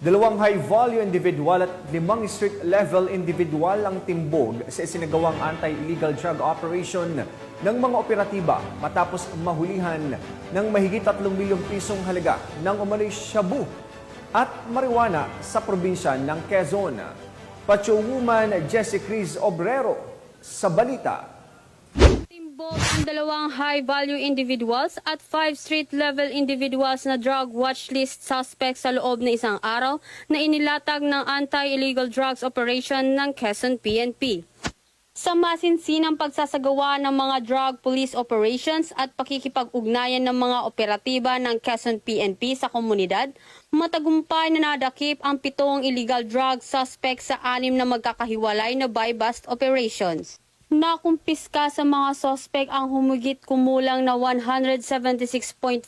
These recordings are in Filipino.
Dalawang high-value individual at limang street-level individual ang timbog sa isinagawang anti-illegal drug operation ng mga operatiba matapos mahulihan ng mahigit 3 milyong pisong halaga ng umano'y shabu at marijuana sa probinsya ng Quezon. Patrolwoman Jessie Cris Obrero sa balita. Timbog ang dalawang high-value individuals at five street-level individuals na drug watch list suspects sa loob ng isang araw na inilatag ng anti-illegal drugs operation ng Quezon PNP. Sa masinsinang pagsasagawa ng mga drug police operations at pakikipag-ugnayan ng mga operatiba ng Quezon PNP sa komunidad, matagumpay na nadakip ang pitong illegal drug suspects sa anim na magkakahiwalay na buy-bust operations. Nakumpiska sa mga sospek ang humigit kumulang na 176.41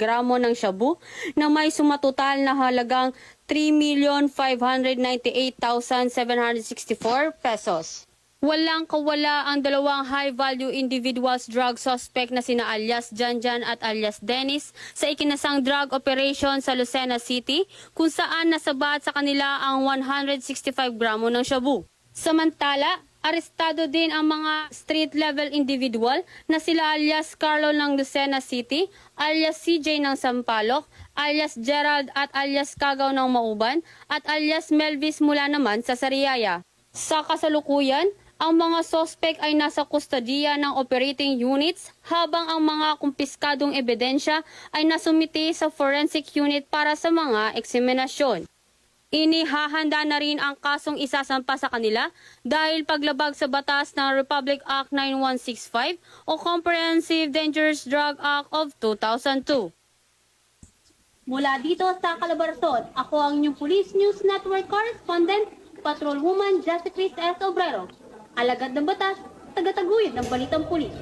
gramo ng shabu na may sumatotal na halagang 3,598,764 pesos. Walang kawala ang dalawang high-value individuals drug suspect na sina alias Janjan at alias Dennis sa ikinasang drug operation sa Lucena City kung saan nasabat sa kanila ang 165 gramo ng shabu. Samantala, arestado din ang mga street-level individual na sila alias Carlo ng Lucena City, alias CJ ng Sampaloc, alias Gerald at alias Kagaw ng Mauban, at alias Melvis mula naman sa Sariaya. Sa kasalukuyan, ang mga sospek ay nasa kustodiya ng operating units habang ang mga kumpiskadong ebidensya ay nasumiti sa forensic unit para sa mga eksaminasyon. Inihahanda na rin ang kasong isasampa sa kanila dahil paglabag sa batas ng Republic Act 9165 o Comprehensive Dangerous Drug Act of 2002. Mula dito sa Calabarzon, ako ang inyong Police News Network Correspondent, Patrolwoman Jessica S. Obrero. Alagad ng batas, tagataguyod ng Balitang Pulis.